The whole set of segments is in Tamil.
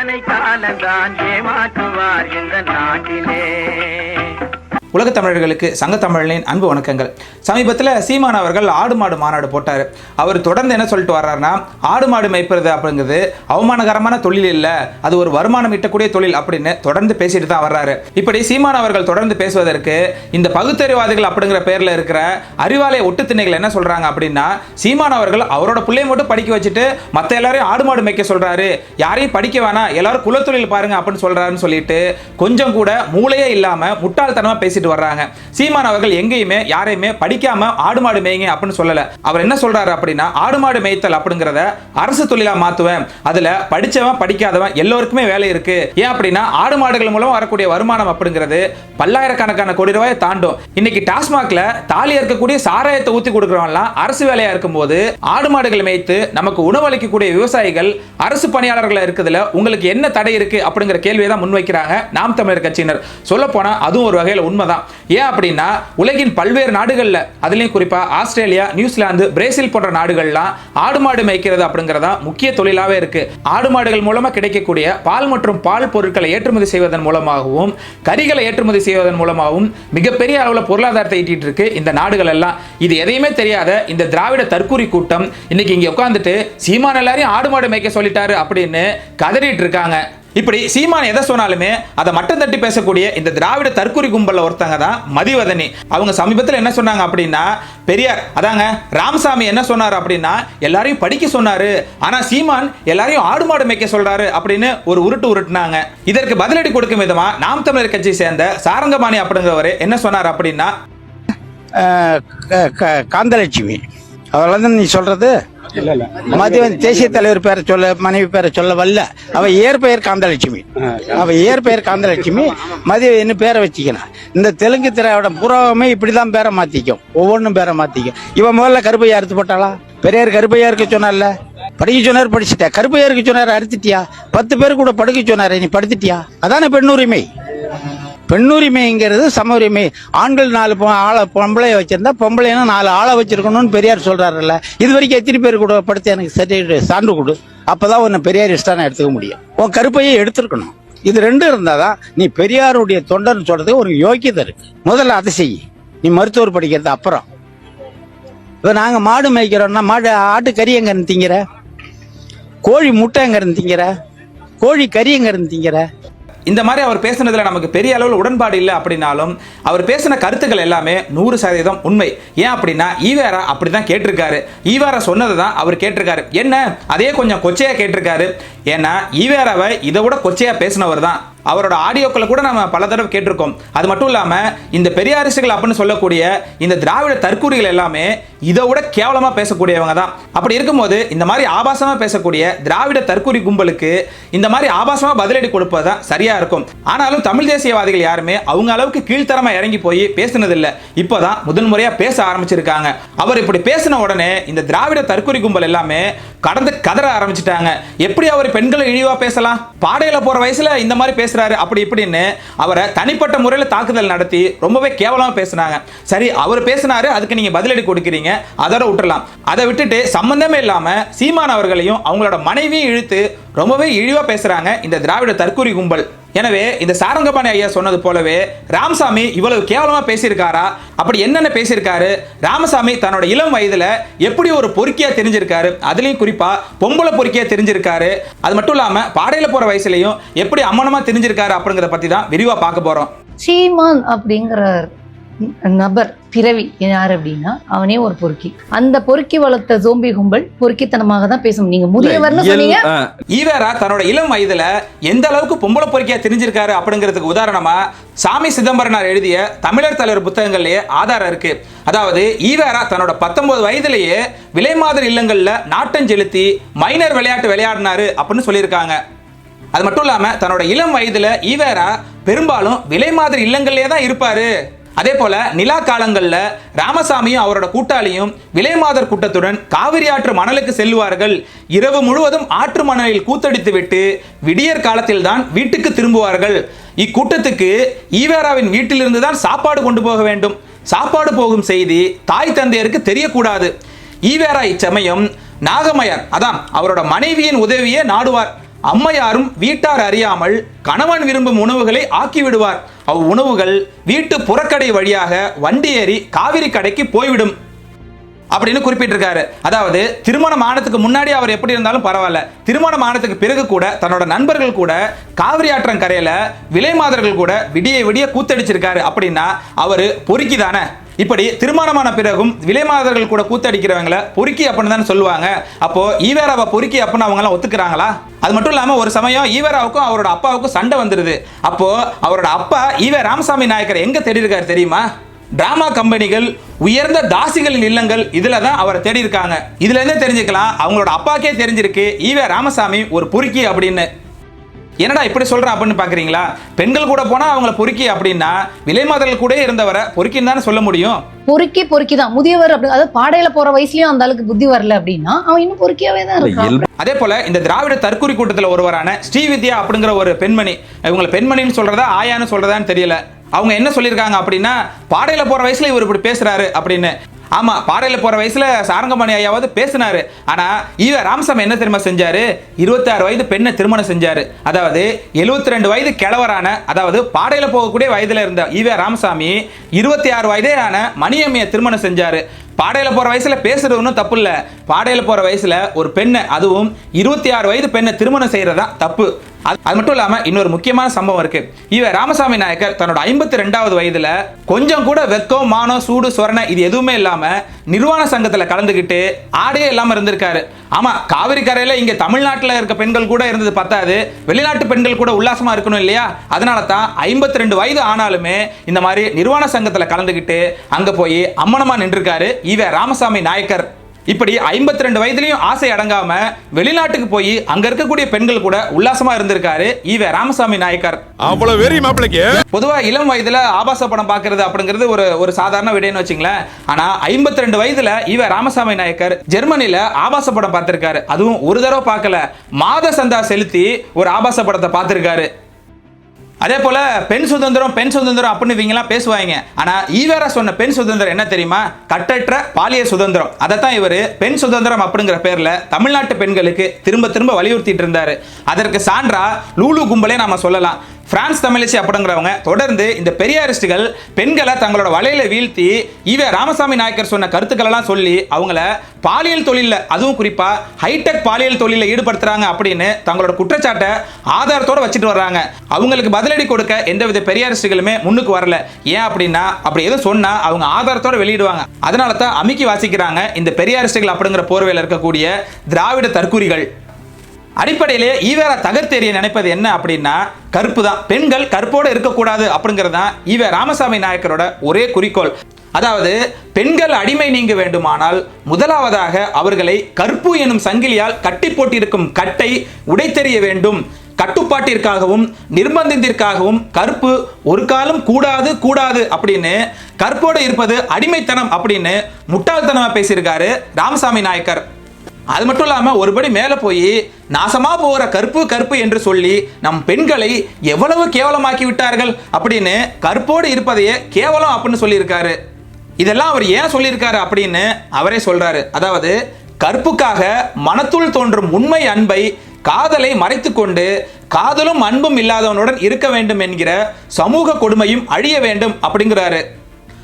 எத்தனை காலந்தான் ஏமாற்றுவார் இந்த நாட்டிலே. உலகத் தமிழர்களுக்கு சங்க தமிழனின் அன்பு வணக்கங்கள். சமீபத்தில் சீமான் அவர்கள் ஆடு மாடு மாநாடு போட்டார். அவர் தொடர்ந்து என்ன சொல்லிட்டு வர்றாருன்னா ஆடு மாடு மேய்ப்பது அப்படிங்கிறது அவமானகரமான தொழில் இல்லை. அது ஒரு வருமானம் ஈட்டக்கூடிய தொழில் அப்படின்னு தொடர்ந்து பேசிட்டு தான் வர்றாரு. இப்படி சீமான் அவர்கள் தொடர்ந்து பேசுவதற்கு இந்த பகுத்தறிவாதிகள் அப்படிங்கிற பேரில் இருக்கிற அறிவாலய ஒட்டுத்திணைகள் என்ன சொல்றாங்க அப்படின்னா சீமான் அவர்கள் அவரோட பிள்ளைய மட்டும் படிக்க வச்சுட்டு மற்ற எல்லாரையும் ஆடு மாடு மேய்க்க சொல்றாரு. யாரையும் படிக்க வேணாம். எல்லாரும் குலத்தொழில் பாருங்க அப்படின்னு சொல்றாருன்னு சொல்லிட்டு கொஞ்சம் கூட மூளையே இல்லாமல் முட்டாள்தனமாக பேசி பேசிட்டு வர்றாங்க. சீமான் அவர்கள் எங்கேயுமே யாரையுமே படிக்காம ஆடு மாடு மேய்ங்க அப்படின்னு சொல்லல. அவர் என்ன சொல்றாரு அப்படின்னா ஆடு மாடு மேய்த்தல் அப்படிங்கிறத அரசு தொழிலா மாத்துவேன். அதுல படிச்சவன் படிக்காதவன் எல்லோருக்குமே வேலை இருக்கு. ஏன் அப்படின்னா ஆடு மாடுகள் மூலம் வரக்கூடிய வருமானம் அப்படிங்கிறது பல்லாயிரக்கணக்கான கோடி ரூபாயை தாண்டும். இன்னைக்கு டாஸ்மாக்ல தாலி இருக்கக்கூடிய சாராயத்தை ஊத்தி கொடுக்குறவன்லாம் அரசு வேலையா இருக்கும்போது ஆடு மாடுகள் மேய்த்து நமக்கு உணவளிக்கக்கூடிய விவசாயிகள் அரசு பணியாளர்களா இருக்கிறதுல உங்களுக்கு என்ன தடை இருக்கு அப்படிங்கிற கேள்வியை தான் முன்வைக்கிறாங்க நாம் தமிழர் கட்சியினர். சொல்ல போனா அதுவும் ஒரு வகையில் உண்மை தான். ஏன் அப்படின்னா உலகின் பல்வேறு நாடுகள்ல அதுலேயும் குறிப்பா ஆஸ்திரேலியா நியூசிலாந்து பிரேசில் போன்ற நாடுகள்லாம் ஆடு மாடு மேய்க்கிறது அப்படிங்கிறதா முக்கிய தொழிலாகவே இருக்கு. ஆடு மாடுகள் மூலமாக கிடைக்கக்கூடிய பால் மற்றும் பால் பொருட்களை ஏற்றுமதி செய்வதன் மூலமாகவும் கறிகளை ஏற்றுமதி செய்வதன் மூலமாகவும் மிகப்பெரிய அளவில் பொருளாதாரத்தை ஈட்டிட்டு இருக்கு இந்த நாடுகள் எல்லாம். இது எதையுமே தெரியாத இந்த திராவிட தற்கூரி கூட்டம். இன்னைக்கு இங்கே உட்காந்துட்டு சீமான எல்லாரையும் ஆடு மாடு மேய்க்க சொல்லிட்டாரு அப்படின்னு கதறிட்டு இருக்காங்க. இப்படி சீமான் எதை சொன்னாலுமே அதை மட்டம் தட்டி பேசக்கூடிய இந்த திராவிட தற்கொலை கும்பல்ல ஒருத்தங்க தான் மதிவதனி. அவங்க சமீபத்தில் என்ன சொன்னாங்க அப்படின்னா பெரியார் அதாங்க ராமசாமி என்ன சொன்னார் அப்படின்னா எல்லாரையும் படிக்க சொன்னாரு ஆனா சீமான் எல்லாரையும் ஆடு மாடு மேய்க்க சொல்றாரு அப்படின்னு ஒரு உருட்டு உருட்டுனாங்க. இதற்கு பதிலடி கொடுக்கும் விதமா நாம் தமிழர் கட்சியை சேர்ந்த சாரங்கபாணி அப்படிங்கிறவர் என்ன சொன்னார் அப்படின்னா காந்தலட்சுமி. அதெல்லாம் தான் நீ சொல்றது? மதிய தேசிய தலைவர் பேரை சொல்ல மனைவி பேரை சொல்ல வரல அவ இயற்பெயர் காந்தலட்சுமி. அவ இயற்பெயர் காந்தலட்சுமி. மதிய என்ன பேரை வச்சுக்கணும் இந்த தெலுங்கு திராவிடம் பூராவுமே இப்படிதான் பேரை மாத்திக்கும். ஒவ்வொன்றும் பேரை மாத்திக்கும். இவன் முதல்ல கருப்பையா அறுத்து போட்டாளா? பெரியார் கருப்பையா இருக்க சொன்னார்ல? படிக்க சொன்னார் படிச்சுட்ட. கருப்பையா இருக்க சொன்னார் அறுத்துட்டியா? பத்து பேர் கூட படுக்க சொன்னாரு நீ படுத்துட்டியா? அதானே பெண்ணுரிமை? பெண்ணுரிமைங்கிறது சம உரிமை ஆண்கள் நாலு ஆளை பொம்பளை வச்சிருந்தா பொம்பளைனா நாலு ஆளை வச்சிருக்கணும்னு பெரியார் சொல்றாருல்ல. இது வரைக்கும் எத்தனை பேர் கூட படுத்து எனக்கு சர்டிஃபிகேட் சான்று கொடு. அப்பதான் உன்னை பெரியார் இஷ்டம் எடுத்துக்க முடியும். உன் கருப்பையை எடுத்துருக்கணும். இது ரெண்டும் இருந்தாதான் நீ பெரியாருடைய தொண்டர்னு சொல்றதுக்கு ஒரு யோக்கியதை இருக்கு. முதல்ல அதை செய். நீ மருத்துவர் படிக்கிறது அப்புறம். இப்போ நாங்கள் மாடு மேய்க்கிறோம்னா மாடு ஆட்டு கறி எங்கே இருந்து திங்கிற? கோழி முட்டை எங்கே இருந்து திங்கிற? கோழி கறி எங்கே இருந்து திங்கிற? இந்த மாதிரி அவர் பேசுனதில் நமக்கு பெரிய அளவில் உடன்பாடு இல்லை அப்படின்னாலும் அவர் பேசின கருத்துக்கள் எல்லாமே நூறு சதவீதம் உண்மை. ஏன் அப்படின்னா ஈவேரா அப்படிதான் கேட்டிருக்காரு. ஈவேரா சொன்னதை தான் அவர் கேட்டிருக்காரு. என்ன? அதே கொஞ்சம் கொச்சையாக கேட்டிருக்காரு. ஏன்னா ஈவேராவை இதை விட கொச்சையாக பேசினவர் தான். அவரோட ஆடியோக்களை கூட நம்ம பல தடவை கேட்டிருக்கோம். அது மட்டும் இல்லாமல் இந்த பெரியாரிசுகள் அப்படின்னு சொல்லக்கூடிய இந்த திராவிட தற்கூறிகள் எல்லாமே இதை விட கேவலமாக பேசக்கூடியவங்க தான். அப்படி இருக்கும்போது இந்த மாதிரி ஆபாசமாக பேசக்கூடிய திராவிட தற்கூறி கும்பலுக்கு இந்த மாதிரி ஆபாசமாக பதிலடி கொடுப்பது தான் சரியாக இருக்கும். ஆனாலும் தமிழ் தேசியவாதிகள் யாருமே அவங்க அளவுக்கு கீழ்த்தரமாக இறங்கி போய் பேசினதில்லை. இப்போதான் தான் முதன்முறையாக பேச ஆரம்பிச்சிருக்காங்க. அவர் இப்படி பேசின உடனே இந்த திராவிட தற்கூறி கும்பல் எல்லாமே கடந்து கதற ஆரம்பிச்சிட்டாங்க. எப்படி அவர் பெண்களை இழிவா பேசலாம்? பாடையில போற வயசுல இந்த மாதிரி பேசுறாரு அப்படி இப்படின்னு அவரை தனிப்பட்ட முறையில் தாக்குதல் நடத்தி ரொம்பவே கேவலமா பேசுனாங்க. சரி அவர் பேசினாரு அதுக்கு நீங்க பதிலடி கொடுக்குறீங்க அதோட விட்டுறலாம். அதை விட்டுட்டு சம்பந்தமே இல்லாம சீமான் அவர்களையும் அவங்களோட மனைவியும் இழுத்து ரொம்பவே இழிவா பேசுறாங்க இந்த திராவிட தற்கூரி கும்பல். எனவே இந்த சாரங்கபாணி ஐயா சொன்னது போலவே ராமசாமி இவ்வளவு கேவலமா பேசியிருக்காரா? அப்படி என்னென்ன பேசியிருக்காரு? ராமசாமி தன்னோட இளம் வயதுல எப்படி ஒரு பொறுக்கியாக தெரிஞ்சிருக்காரு? அதுலயும் குறிப்பா பொம்பளை பொறுக்கியாக தெரிஞ்சிருக்காரு. அது மட்டும் இல்லாம பாடையில போற வயசுலயும் எப்படி அம்மனமா தெரிஞ்சிருக்காரு அப்படிங்கறத பத்தி தான் விரிவா பார்க்க போறோம். சீமான் அப்படிங்கிற நபர் பிறவி யார் அப்படின்னா அவனே ஒரு பொறுக்கி. அந்த பொறுக்கி வளர்த்த ஜோம்பி கும்பல் பொறுக்கித்தனமாக தான் பேசும். நீங்க முதியவர்னு சொன்னீங்க. ஈவேரா தன்னோட இளம் வயதுல எந்த அளவுக்கு பொம்பளை பொறுக்கியா தெரிஞ்சிருக்காரு அப்படிங்கிறதுக்கு உதாரணமா சாமி சிதம்பரனார் எழுதிய தமிழர் தலைவர் புத்தகங்கள்லயே ஆதாரம் இருக்கு. அதாவது ஈவேரா தன்னோட பத்தொன்பது வயதிலேயே விலைமாதர் இல்லங்கள்ல நாட்டம் செலுத்தி மைனர் விளையாட்டு விளையாடினாரு அப்படின்னு சொல்லியிருக்காங்க. அது மட்டும் இல்லாம தன்னோட இளம் வயதுல ஈவேரா பெரும்பாலும் விலை மாதிரி இல்லங்கள்லயே தான் இருப்பாரு. அதே போல நிலா காலங்களில் ராமசாமியும் அவரோட கூட்டாளியும் விலைமாதர் கூட்டத்துடன் காவிரி ஆற்று மணலுக்கு செல்வார்கள் இரவு முழுவதும் ஆற்று மணலில் கூத்தடித்துவிட்டு விடியற் காலத்தில் தான் வீட்டுக்கு திரும்புவார்கள். இக்கூட்டத்துக்கு ஈவேராவின் வீட்டிலிருந்து தான் சாப்பாடு கொண்டு போக வேண்டும். சாப்பாடு போகும் செய்தி தாய் தந்தையருக்கு தெரியக்கூடாது. ஈவேரா இச்சமயம் நாகமயர் அதான் அவரோட மனைவியின் உதவியே நாடுவார். அம்மையாரும் வீட்டார் அறியாமல் கணவன் விரும்பும் உணவுகளை ஆக்கி விடுவார் அவ் உணவுகள் வீட்டு புறக்கடை வழியாக வண்டி ஏறி காவிரி கடைக்கு போய்விடும். அப்படின்னு குறிப்பிட்டிருக்காரு. அதாவது திருமணம் ஆனதுக்கு முன்னாடி அவர் எப்படி இருந்தாலும் பரவாயில்ல. திருமணம் ஆனதுக்கு பிறகு கூட தன்னோட நண்பர்கள் கூட காவிரி ஆற்றங்கரையில விலை மாதர்கள் கூட விடிய விடிய கூத்தடிச்சிருக்காரு. அப்படின்னா அவர் பொறுக்கி தானே இப்படி திருமணமான பிறகும் விலை மாதர்கள் கூட கூத்தடிக்கிறவங்கள பொறுக்கி அப்படின்னு தானே சொல்லுவாங்க. அப்போ ஈவேராவை பொறுக்கி அப்படின்னு அவங்க எல்லாம் ஒத்துக்கிறாங்களா? அது மட்டும் இல்லாமல் ஒரு சமயம் ஈவேராவுக்கும் அவரோட அப்பாவுக்கும் சண்டை வந்துருது. அப்போ அவரோட அப்பா ஈவே ராமசாமி நாயக்கர் எங்க தேடி இருக்காரு தெரியுமா? டிராமா கம்பெனிகள் உயர்ந்த தாசிகளின் இல்லங்கள் இதில் தான் அவரை தேடி இருக்காங்க இதுல இருந்தே தெரிஞ்சுக்கலாம். அவங்களோட அப்பாக்கே தெரிஞ்சிருக்கு ஈவே ராமசாமி ஒரு பொறுக்கி அப்படின்னு. என்னடா இப்படி சொல்றேன் அப்படின்னு பாக்குறீங்களா? பெண்கள் கூட போனா அவங்கள பொறுக்கி அப்படின்னா விலைமாதர்கள் கூட இருந்தவரை பொறுக்கின்னு தானே சொல்ல முடியும்? பொறுக்கி பொறுக்கி தான் முதியவர் அப்படி அதாவது பாடையில போற வயசுலயும் அந்த அளவுக்கு புத்தி வரல அப்படின்னா அவன் இன்னும் பொறுக்கியாவே தான் இருக்கான். அதே போல இந்த திராவிட தற்கூரி கூட்டத்தில் ஒருவரான ஸ்ரீவித்யா அப்படிங்கிற ஒரு பெண்மணி இவங்களை பெண்மணின்னு சொல்றதா ஆயான்னு சொல்றதான்னு தெரியல. அவங்க என்ன சொல்லியிருக்காங்க அப்படின்னா பாடையில போற வயசுல இவர் இப்படி பேசுறாரு அப்படின்னு. ஆமா பாடையில போற வயசுல சாரங்கமணி ஐயாவது பேசினாரு. ஆனா ஈவ ராமசாமி என்ன தெரியுமா செஞ்சாரு? இருபத்தாறு வயது பெண்ணை திருமணம் செஞ்சாரு. அதாவது 72 ரெண்டு வயது கிழவரான அதாவது பாடையில போகக்கூடிய வயதுல இருந்த ஈவ ராமசாமி இருபத்தி ஆறு வயதே ஆன மணியம்மையை திருமணம் செஞ்சாரு. பாடையில் போகிற வயசில் பேசுறது ஒன்றும் தப்பு இல்லை பாடையில் போகிற வயசில் ஒரு பெண்ணை அதுவும் இருபத்தி ஆறு வயது பெண்ணை திருமணம் செய்யறதா தப்பு. அது அது மட்டும் இல்லாமல் இன்னொரு முக்கியமான சம்பவம் இருக்கு. இவ ராமசாமி நாயக்கர் தன்னோட ஐம்பத்தி ரெண்டாவது வயதுல கொஞ்சம் கூட வெக்கம் மானம் சூடு சொரணை இது எதுவுமே இல்லாம நிர்வாண சங்கத்துல கலந்துக்கிட்டு ஆடையே இல்லாம இருந்திருக்காரு. ஆமா காவிரி கரையில இங்க தமிழ்நாட்டில் இருக்க பெண்கள் கூட இருந்தது பத்தாது. வெளிநாட்டு பெண்கள் கூட உல்லாசமா இருக்கணும் இல்லையா? அதனால தான் ஐம்பத்தி ரெண்டு வயது ஆனாலுமே இந்த மாதிரி நிர்வாண சங்கத்துல கலந்துக்கிட்டு அங்க போய் அம்மனமா நின்றுருக்காரு. இவ ராமசாமி நாயக்கர். இப்படி ஐம்பத்தி ரெண்டு வயதுலயும் ஆசை அடங்காம வெளிநாட்டுக்கு போய் அங்க இருக்கக்கூடிய பெண்கள் கூட உல்லாசமா இருந்திருக்காரு ஈவ ராமசாமி நாயக்கர். அவ்வளவு வெறி மாப்பிளைக்கு? பொதுவா இளம் வயதுல ஆபாச படம் பார்க்கிறது அப்படிங்கிறது ஒரு ஒரு சாதாரண விடைன்னு வச்சுங்களேன். ஆனா ஐம்பத்தி ரெண்டு வயதுல இவ ராமசாமி நாயக்கர் ஜெர்மனில ஆபாச படம் பார்த்திருக்காரு. அதுவும் ஒரு தடவை பார்க்கல. மாத சந்தா செலுத்தி ஒரு ஆபாச படத்தை பார்த்திருக்காரு. அதே போல பெண் சுதந்திரம் பெண் சுதந்திரம் அப்படின்னு இவங்கெல்லாம் பேசுவாங்க. ஆனா ஈவேரா சொன்ன பெண் சுதந்திரம் என்ன தெரியுமா? கட்டற்ற பாலிய சுதந்திரம். அதைத்தான் இவர் பெண் சுதந்திரம் அப்படிங்கிற பேர்ல தமிழ்நாட்டு பெண்களுக்கு திரும்ப திரும்ப வலியுறுத்திட்டு இருந்தாரு. அதற்கு சான்றா லூலு கும்பலே நாம சொல்லலாம். பிரான்ஸ் தமிழிசை அப்படிங்கிறவங்க தொடர்ந்து இந்த பெரியாரிஸ்டுகள் பெண்களை தங்களோட வலையில வீழ்த்தி இவ ராமசாமி நாயக்கர் சொன்ன கருத்துக்கள் எல்லாம் சொல்லி அவங்கள பாலியல் தொழிலில் அதுவும் குறிப்பா ஹைடெக் பாலியல் தொழிலில் ஈடுபடுத்துறாங்க அப்படின்னு தங்களோட குற்றச்சாட்டை ஆதாரத்தோட வச்சுட்டு வர்றாங்க. அவங்களுக்கு பதிலடி கொடுக்க எந்தவித பெரியாரிஸ்டுகளுமே முன்னுக்கு வரல. ஏன் அப்படின்னா அப்படி எதுவும் சொன்னா அவங்க ஆதாரத்தோட வெளியிடுவாங்க. அதனால தான் அமுக்கி வாசிக்கிறாங்க இந்த பெரியாரிஸ்டுகள் அப்படிங்கிற போர்வையில் இருக்கக்கூடிய திராவிட தற்கூரிகள் அடிப்படையிலே ஈவேரா தகர்த்தேரிய நினைப்பது என்ன அப்படின்னா கருப்பு தான் பெண்கள் கருப்போடு இருக்கக்கூடாது அப்படிங்கிறது தான் ஈவே ராமசாமி நாயக்கரோட ஒரே குறிக்கோள். அதாவது பெண்கள் அடிமை நீங்க வேண்டுமானால் முதலாவதாக அவர்களை கற்பு எனும் சங்கிலியால் கட்டி போட்டிருக்கும் கட்டை உடைத்தெறிய வேண்டும். கட்டுப்பாட்டிற்காகவும் நிர்பந்தத்திற்காகவும் கற்பு ஒரு காலம் கூடாது கூடாது அப்படின்னு கற்போடு இருப்பது அடிமைத்தனம் அப்படின்னு முட்டாள்தனமா பேசியிருக்காரு ராமசாமி நாயக்கர். அது மட்டும் இல்லாமல் ஒருபடி மேலே போய் நாசமாக போகிற கற்பு கற்பு என்று சொல்லி நம் பெண்களை எவ்வளவு கேவலமாக்கி விட்டார்கள் அப்படின்னு கற்போடு இருப்பதையே கேவலம் அப்படின்னு சொல்லியிருக்காரு. இதெல்லாம் அவர் ஏன் சொல்லியிருக்காரு அப்படின்னு அவரே சொல்றாரு. அதாவது கற்புக்காக மனத்துள் தோன்றும் உண்மை அன்பை காதலை மறைத்துக்கொண்டு காதலும் அன்பும் இல்லாதவனுடன் இருக்க வேண்டும் என்கிற சமூக கொடுமையும் அழிய வேண்டும் அப்படிங்கிறாரு.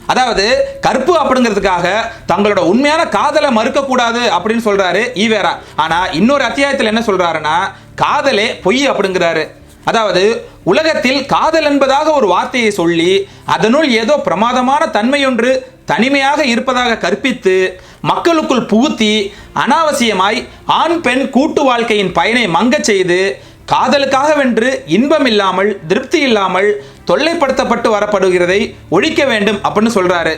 அதாவது கற்பு அப்படிங்கிறதுக்காக தங்களோட உண்மையான காதலை மறுக்க கூடாது அப்படின்னு சொல்றாரு ஈவேரா ஆனா இன்னொரு அத்தியாயத்தில் என்ன சொல்றாருன்னா காதலே பொய் அப்படிங்கிறாரு. அதாவது உலகத்தில் காதல் என்பதாக ஒரு வார்த்தையை சொல்லி அதனுள் ஏதோ பிரமாதமான தன்மையொன்று தனிமையாக இருப்பதாக கற்பித்து மக்களுக்குள் புகுத்தி அனாவசியமாய் ஆண் பெண் கூட்டு வாழ்க்கையின் பயனை மங்கச் செய்து காதலுக்காக வென்று இன்பம் இல்லாமல் திருப்தி இல்லாமல் தொல்லைப்படுத்தப்பட்டு வரப்படுகிறதை ஒழிக்க வேண்டும் அப்படின்னு சொல்றாரு.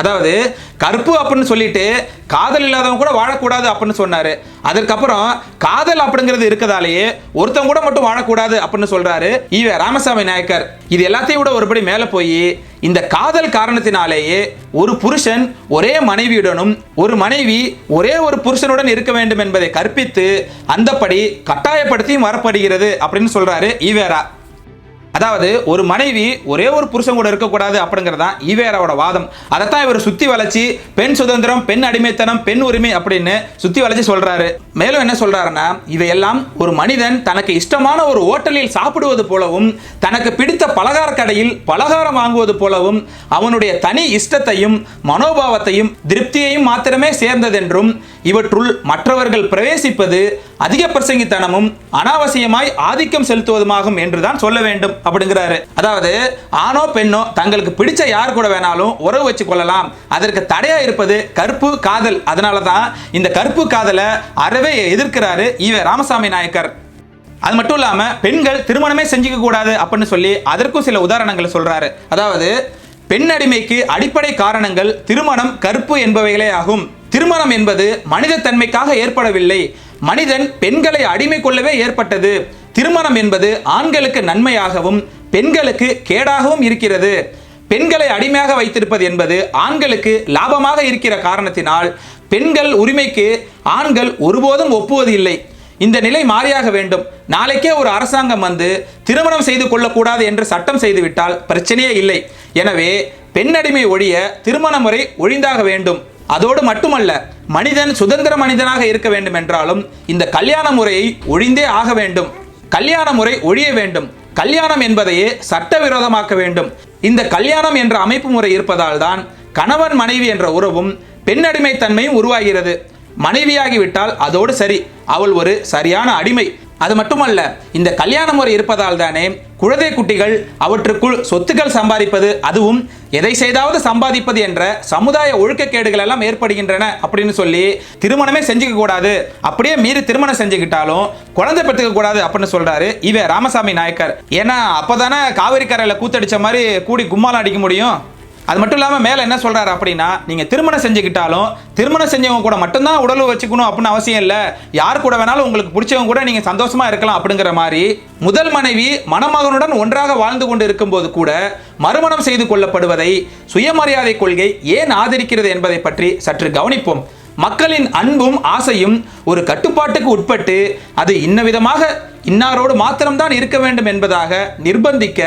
அதாவது கருப்பு அப்படின்னு சொல்லிட்டு காதல் இல்லாதவங்க கூட வாழக்கூடாது அப்படின்னு சொன்னாரு. அதற்கப்புறம் காதல் அப்படிங்கிறது இருக்கதாலேயே ஒருத்தவங்க கூட மட்டும் வாழக்கூடாது அப்படின்னு சொல்றாரு ஈவே ராமசாமி நாயக்கர். இது எல்லாத்தையும் விட ஒருபடி மேலே போய் இந்த காதல் காரணத்தினாலேயே ஒரு புருஷன் ஒரே மனைவியுடனும் ஒரு மனைவி ஒரே ஒரு புருஷனுடன் இருக்க வேண்டும் என்பதை கற்பித்து அந்தப்படி கட்டாயப்படுத்தியும் வரப்படுகிறது அப்படின்னு சொல்றாரு ஈவேரா. அதாவது ஒரு மனைவி ஒரே ஒரு புருஷன் கூட இருக்கக்கூடாது அப்படிங்கறதான் ஈவேராவோட வாதம். அதைத்தான் இவர் சுத்தி வளர்ச்சி பெண் சுதந்திரம் பெண் அடிமைத்தனம் பெண் உரிமை அப்படின்னு சுத்தி வளர்ச்சி சொல்றாரு. மேலும் என்ன சொல்றாருன்னா இவையெல்லாம் ஒரு மனிதன் தனக்கு இஷ்டமான ஒரு ஓட்டலில் சாப்பிடுவது போலவும் தனக்கு பிடித்த பலகார கடையில் பலகாரம் வாங்குவது போலவும் அவனுடைய தனி இஷ்டத்தையும் மனோபாவத்தையும் திருப்தியையும் மாத்திரமே சேர்ந்ததென்றும் இவற்றுள் மற்றவர்கள் பிரவேசிப்பது அதிக பிரசங்கித்தனமும் அனாவசியமாய் ஆதிக்கம் செலுத்துவதுமாகும் என்றுதான் சொல்ல வேண்டும் அப்படிங்கிறாரு. அதாவது ஆணோ பெண்ணோ தங்களுக்கு பிடிச்ச யார் கூட வேணாலும் உறவு வச்சு கொள்ளலாம். அதற்கு தடையா இருப்பது கற்பு காதல். அதனால தான் இந்த கற்பு காதலை அறவே எதிர்க்கிறாரு ஈவ ராமசாமி நாயக்கர். அது மட்டும் இல்லாம பெண்கள் திருமணமே செஞ்சுக்க கூடாது அப்படின்னு சொல்லி அதற்கும் சில உதாரணங்களை சொல்றாரு. அதாவது பெண் அடிமைக்கு அடிப்படை காரணங்கள் திருமணம் கற்பு என்பவைகளே ஆகும். திருமணம் என்பது மனித தன்மைக்காக ஏற்படவில்லை. மனிதன் பெண்களை அடிமை கொள்ளவே ஏற்பட்டது. திருமணம் என்பது ஆண்களுக்கு நன்மையாகவும் பெண்களுக்கு கேடாகவும் இருக்கிறது. பெண்களை அடிமையாக வைத்திருப்பது என்பது ஆண்களுக்கு லாபமாக இருக்கிற காரணத்தினால் பெண்கள் உரிமைக்கு ஆண்கள் ஒருபோதும் ஒப்புவது இல்லை இந்த நிலை மாறியாக வேண்டும். நாளைக்கே ஒரு அரசாங்கம் வந்து திருமணம் செய்து கொள்ளக்கூடாது என்று சட்டம் செய்துவிட்டால் பிரச்சனையே இல்லை. எனவே பெண்ணடிமை ஒழிய திருமண முறை ஒழிந்தாக வேண்டும். அதோடு மட்டுமல்ல மனிதன் சுதந்திர மனிதனாக இருக்க வேண்டும் என்றாலும் இந்த கல்யாண முறையை ஒழிந்தே ஆக வேண்டும். கல்யாண முறை ஒழிய வேண்டும். கல்யாணம் என்பதையே சட்டவிரோதமாக்க வேண்டும். இந்த கல்யாணம் என்ற அமைப்பு முறை இருப்பதால் தான் கணவன் மனைவி என்ற உறவும் பெண்ணடிமைத்தன்மையும் உருவாகிறது. மனைவியாகிவிட்டால் அதோடு சரி அவள் ஒரு சரியான அடிமை. அது மட்டுமல்ல இந்த கல்யாண முறை இருப்பதால் தானே குழந்தை குட்டிகள் அவற்றுக்குள் சொத்துக்கள் சம்பாதிப்பது அதுவும் எதை செய்தாவது சம்பாதிப்பது என்ற சமுதாய ஒழுக்கக்கேடுகள் எல்லாம் ஏற்படுகின்றன அப்படின்னு சொல்லி திருமணமே செஞ்சுக்க கூடாது. அப்படியே மீறி திருமணம் செஞ்சுக்கிட்டாலும் குழந்தை பெற்றுக்க கூடாது அப்படின்னு சொல்றாரு இவ ராமசாமி நாயக்கர். ஏன்னா அப்பதானே காவிரி கரையில கூத்தடிச்ச மாதிரி கூடி கும்மாலம் அடிக்க முடியும்? அது மட்டும் இல்லாமல் மேலே என்ன சொல்கிறாரு அப்படின்னா நீங்கள் திருமணம் செஞ்சுக்கிட்டாலும் திருமணம் செஞ்சவங்க கூட மட்டும்தான் உடல் வச்சுக்கணும் அப்படின்னு அவசியம் இல்லை. யார் கூட வேணாலும் உங்களுக்கு பிடிச்சவங்க கூட நீங்கள் சந்தோஷமாக இருக்கலாம் அப்படிங்கிற மாதிரி முதல் மனைவி மணமகனுடன் ஒன்றாக வாழ்ந்து கொண்டு இருக்கும்போது கூட மறுமணம் செய்து கொள்ளப்படுவதை சுயமரியாதை கொள்கை ஏன் ஆதரிக்கிறது என்பதை பற்றி சற்று கவனிப்போம். மக்களின் அன்பும் ஆசையும் ஒரு கட்டுப்பாட்டுக்கு உட்பட்டு அது இன்ன விதமாக இன்னாரோடு மாத்திரம்தான் இருக்க வேண்டும் என்பதாக நிர்பந்திக்க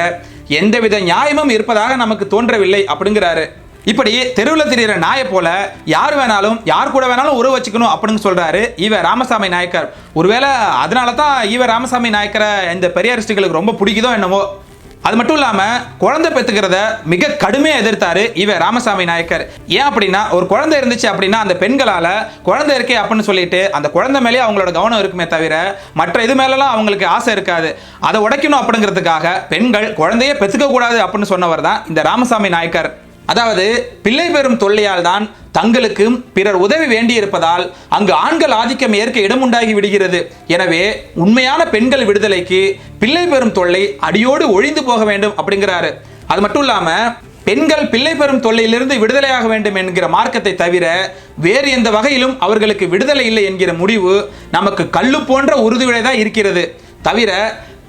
எந்தவித நியாயமும் இருப்பதாக நமக்கு தோன்றவில்லை அப்படிங்கிறாரு. இப்படி தெருவில் தெரிகிற நாயை போல யார் வேணாலும் யார் கூட வேணாலும் உறவு வச்சுக்கணும் அப்படின்னு சொல்கிறாரு ஈவ ராமசாமி நாயக்கர். ஒருவேளை அதனால தான் ஈவ ராமசாமி நாயக்கரை இந்த பெரியாரிஸ்டுகளுக்கு ரொம்ப பிடிக்குதோ என்னவோ அது மட்டும் இல்லாம குழந்தை பெத்துக்கிறத மிக கடுமையா எதிர்த்தாரு இவ ராமசாமி நாயக்கர். ஏன் அப்படின்னா ஒரு குழந்தை இருந்துச்சு அப்படின்னா அந்த பெண்களால குழந்தை இருக்கே அப்படின்னு சொல்லிட்டு அந்த குழந்தை மேலே அவங்களோட கவனம் இருக்குமே தவிர மற்ற இது மேலலாம் அவங்களுக்கு ஆசை இருக்காது. அதை உடைக்கணும் அப்படிங்கிறதுக்காக பெண்கள் குழந்தையே பெத்துக்க கூடாது அப்படின்னு சொன்னவர் தான் இந்த ராமசாமி நாயக்கர். அதாவது பிள்ளை பெறும் தொல்லையால் தான் தங்களுக்கும் பிறர் உதவி வேண்டியிருப்பதால் அங்கு ஆண்கள் ஆதிக்கம் ஏற்க இடம் உண்டாகி விடுகிறது. எனவே உண்மையான பெண்கள் விடுதலைக்கு பிள்ளை பெறும் தொல்லை அடியோடு ஒழிந்து போக வேண்டும் அப்படிங்கிறாரு. அது மட்டும் இல்லாம பெண்கள் பிள்ளை பெறும் தொல்லையிலிருந்து விடுதலையாக வேண்டும் என்கிற மார்க்கத்தை தவிர வேறு எந்த வகையிலும் அவர்களுக்கு விடுதலை இல்லை என்கிற முடிவு நமக்கு கல்லு போன்ற உறுதிவிடை தான் இருக்கிறது. தவிர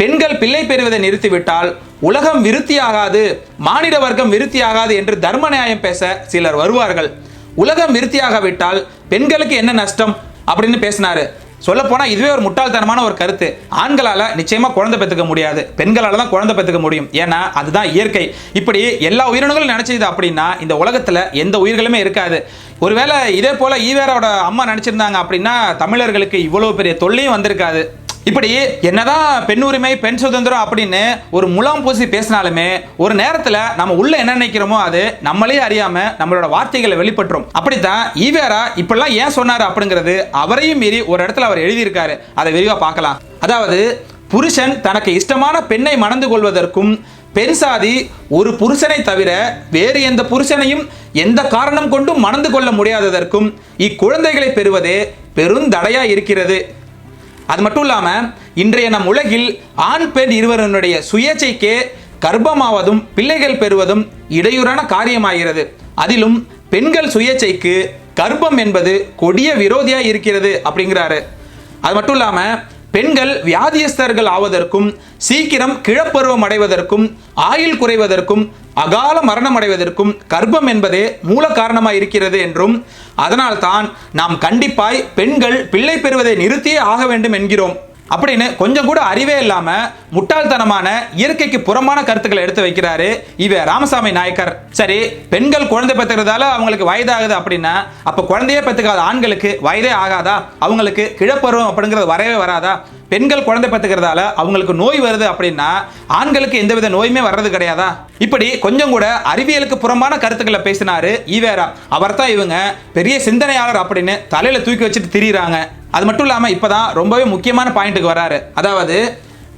பெண்கள் பிள்ளை பெறுவதை நிறுத்திவிட்டால் உலகம் விருத்தியாகாது மானிட வர்க்கம் விருத்தியாகாது என்று தர்ம நியாயம் பேச சிலர் வருவார்கள். உலகம் விருத்தியாகாவிட்டால் பெண்களுக்கு என்ன நஷ்டம்? அப்படின்னு பேசினாரு. சொல்ல போனா இதுவே ஒரு முட்டாள்தனமான ஒரு கருத்து. ஆண்களால நிச்சயமா குழந்தை பெற்றுக்க முடியாது. பெண்களால தான் குழந்தை பெற்றுக்க முடியும். ஏன்னா அதுதான் இயற்கை. இப்படி எல்லா உயிரினங்களும் நினைச்சது அப்படின்னா இந்த உலகத்துல எந்த உயிர்களுமே இருக்காது. ஒருவேளை இதே போல ஈவேரோட அம்மா நினைச்சிருந்தாங்க அப்படின்னா தமிழர்களுக்கு இவ்வளவு பெரிய தொல்லையும் வந்திருக்காது. இப்படி என்னதான் பெண் உரிமை பெண் சுதந்திரம் அப்படின்னு ஒரு முலாம் பூசி பேசினாலுமே ஒரு நேரத்தில் நம்ம உள்ள என்ன நினைக்கிறோமோ அது நம்மளே அறியாம நம்மளோட வார்த்தைகளை வெளிப்பட்டுரும். அப்படித்தான் ஈவேரா இப்படிலாம் ஏன் சொன்னாரு அப்படிங்கிறது அவரையும் மீறி ஒரு இடத்துல அவர் எழுதியிருக்காரு. அதை விரிவா பார்க்கலாம். அதாவது புருஷன் தனக்கு இஷ்டமான பெண்ணை மணந்து கொள்வதற்கும் பெண் சாதி ஒரு புருஷனை தவிர வேறு எந்த புருஷனையும் எந்த காரணம் கொண்டும் மணந்து கொள்ள முடியாததற்கும் இக்குழந்தைகளை பெறுவதே பெருந்தடையா இருக்கிறது. அது மட்டும் இல்லாமல் இன்றைய நம் உலகில் ஆண் பெண் இருவருடைய சுயேச்சைக்கே கர்ப்பமாவதும் பிள்ளைகள் பெறுவதும் இடையூறான காரியமாகிறது. அதிலும் பெண்கள் சுயேச்சைக்கு கர்ப்பம் என்பது கொடிய விரோதியாக இருக்கிறது அப்படிங்கிறாரு. அது மட்டும் இல்லாமல் பெண்கள் வியாதியஸ்தர்கள் ஆவதற்கும் சீக்கிரம் கிழப்பருவம் அடைவதற்கும் ஆயுள் குறைவதற்கும் அகால மரணம் அடைவதற்கும் கர்ப்பம் என்பதே மூல காரணமாக இருக்கிறது என்றும் அதனால்தான் நாம் கண்டிப்பாய் பெண்கள் பிள்ளை பெறுவதை நிறுத்தியே ஆக வேண்டும் என்கிறோம். அப்படின்னு கொஞ்சம் கூட அறிவே இல்லாம முட்டாள்தனமான இயற்கைக்கு புறமான கருத்துக்களை எடுத்து வைக்கிறாரு இவ ராமசாமி நாயக்கர். சரி பெண்கள் குழந்தை பெற்றுக்கிறதால அவங்களுக்கு வயதாகுது அப்படின்னா அப்ப குழந்தையே பெற்றுக்காத ஆண்களுக்கு வயதே ஆகாதா? அவங்களுக்கு கிழப்பருவம் அப்படிங்கிறது வரவே வராதா? பெண்கள் குழந்தை பெற்றுக்கிறதால அவங்களுக்கு நோய் வருது அப்படின்னா ஆண்களுக்கு எந்தவித நோயுமே வர்றது கிடையாதா? இப்படி கொஞ்சம் கூட அறிவியலுக்கு புறம்பான கருத்துக்களை பேசினாரு ஈவேரா. அவர் தான் இவங்க பெரிய சிந்தனையாளர் அப்படின்னு தலையில தூக்கி வச்சுட்டு திரியிறாங்க. அது மட்டும் இல்லாமல் இப்போதான் ரொம்பவே முக்கியமான பாயிண்ட்டுக்கு வராரு. அதாவது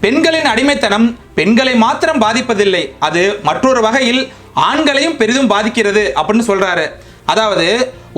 பெண்களின் அடிமைத்தனம் பெண்களை மாத்திரம் பாதிப்பதில்லை. அது மற்றொரு வகையில் ஆண்களையும் பெரிதும் பாதிக்கிறது அப்படின்னு சொல்றாரு. அதாவது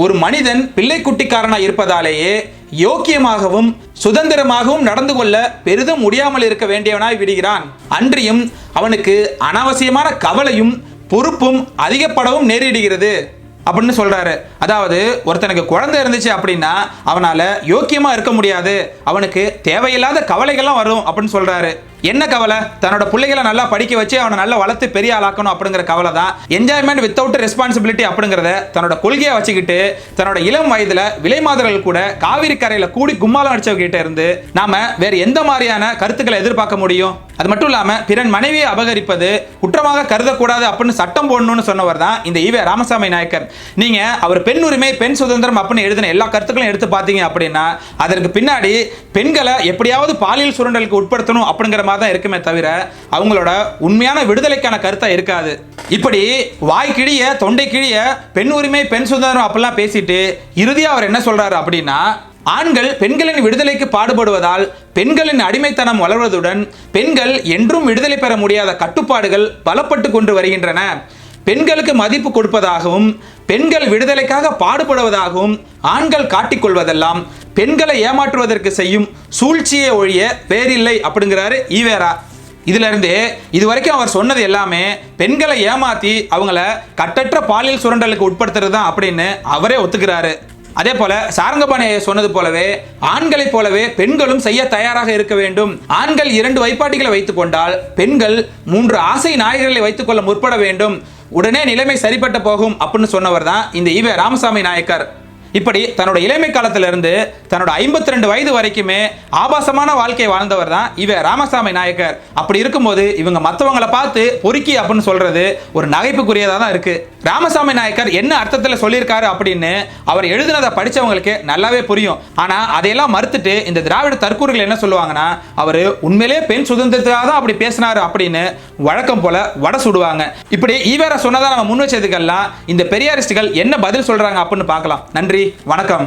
ஒரு மனிதன் பிள்ளை குட்டிக்காரனா இருப்பதாலேயே யோக்கியமாகவும் சுதந்திரமாகவும் நடந்து கொள்ள பெரிதும் முடியாமல் இருக்க வேண்டியவனாய் விடுகிறான். அன்றியும் அவனுக்கு அனாவசியமான கவலையும் பொறுப்பும் அதிகப்படவும் நேரிடுகிறது. அப்படின்னு சொல்றாரு. அதாவது ஒருத்தனுக்கு குழந்தை இருந்துச்சு அப்படின்னா அவனால யோக்கியமா இருக்க முடியாது. அவனுக்கு தேவையில்லாத கவலைகள்லாம் வரும் அப்படின்னு சொல்றாரு. என்ன கவலை? தன்னோட பிள்ளைகளை நல்லா படிக்க வச்சு அவனை நல்லா வளர்த்து பெரிய ஆளாக்கணும் அப்படிங்கிற கவலை தான். என்ஜாய்மெண்ட் வித்தவுட் ரெஸ்பான்சிபிலிட்டி அப்படிங்கிறத தன்னோட கொள்கையை வச்சுக்கிட்டு தன்னோட இளம் வயதுல விலைமாதர்கள் கூட காவிரி கரையில கூடி கும்மாலம் அடிச்சவகிட்ட இருந்து நாம வேற எந்த மாதிரியான கருத்துக்களை எதிர்பார்க்க முடியும்? அது மட்டும் இல்லாம பிறன் மனைவியை அபகரிப்பது குற்றமாக கருதக்கூடாது அப்படின்னு சட்டம் போடணும்னு சொன்னவர் தான் இந்த ஈவே ராமசாமி நாயக்கர். நீங்க அவர் பெண் உரிமை பெண் சுதந்திரம் அப்படின்னு எழுதின எல்லா கருத்துக்களும் எடுத்து பார்த்தீங்க அப்படின்னா அதற்கு பின்னாடி பெண்களை எப்படியாவது பாலியல் சுரண்டலுக்கு உட்படுத்தணும் அப்படிங்கிற மாதிரி தான் இருக்குமே தவிர அவங்களோட உண்மையான விடுதலைக்கான கருத்தா இருக்காது. இப்படி வாய் கிழிய தொண்டை கிழிய பெண் உரிமை பெண் சுதந்திரம் அப்படிலாம் பேசிட்டு இறுதியா அவர் என்ன சொல்றாரு அப்படின்னா ஆண்கள் பெண்களின் விடுதலைக்கு பாடுபடுவதால் பெண்களின் அடிமைத்தனம் வளர்வதுடன் பெண்கள் என்றும் விடுதலை பெற முடியாத கட்டுப்பாடுகள் பலப்பட்டு கொண்டு வருகின்றன. பெண்களுக்கு மதிப்பு கொடுப்பதாகவும் பெண்கள் விடுதலைக்காக பாடுபடுவதாகவும் ஆண்கள் காட்டிக்கொள்வதெல்லாம் பெண்களை ஏமாற்றுவதற்கு செய்யும் சூழ்ச்சியை ஒழிய வேறில்லை அப்படிங்கிறாரு ஈவேரா. இதிலிருந்து இது வரைக்கும் அவர் சொன்னது எல்லாமே பெண்களை ஏமாத்தி அவங்கள கட்டற்ற பாலியல் சுரண்டலுக்கு உட்படுத்துறது தான் அப்படின்னு அவரே ஒத்துக்கிறாரு. அதே போல சாரங்கபாணி சொன்னது போலவே ஆண்களைப் போலவே பெண்களும் செய்ய தயாராக இருக்க வேண்டும். ஆண்கள் இரண்டு வைப்பாட்டிகளை வைத்துக் கொண்டால் பெண்கள் மூன்று ஆசை நாயகர்களை வைத்துக் கொள்ள முற்பட வேண்டும். உடனே நிலைமை சரிப்பட்டு போகும் அப்படின்னு சொன்னவர் தான் இந்த ஈவே ராமசாமி நாயக்கர். இப்படி தன்னோட இளமை காலத்திலிருந்து தன்னோட ஐம்பத்தி ரெண்டு வயது வரைக்குமே ஆபாசமான வாழ்க்கை வாழ்ந்தவர் தான் இவர் ராமசாமி நாயக்கர். அப்படி இருக்கும்போது இவங்க மற்றவங்களை பார்த்து பொறுக்கி அப்படின்னு சொல்றது ஒரு நகைப்புக்குரியதாக தான் இருக்கு. ராமசாமி நாயக்கர் என்ன அர்த்தத்தில் சொல்லியிருக்காரு அப்படின்னு அவர் எழுதினதை படிச்சவங்களுக்கு நல்லாவே புரியும். ஆனால் அதையெல்லாம் மறுத்துட்டு இந்த திராவிட தற்கூறுகள் என்ன சொல்லுவாங்கன்னா அவர் உண்மையிலேயே பெண் சுதந்திரத்துக்காக தான் அப்படி பேசினாரு அப்படின்னு வழக்கம் போல வடை சுடுவாங்க. இப்படி ஈவேரா சொன்னதான் நம்ம முன் வச்சதுக்கெல்லாம் இந்த பெரியாரிஸ்டுகள் என்ன பதில் சொல்றாங்க அப்படின்னு பார்க்கலாம். நன்றி. நன்றி. வணக்கம்.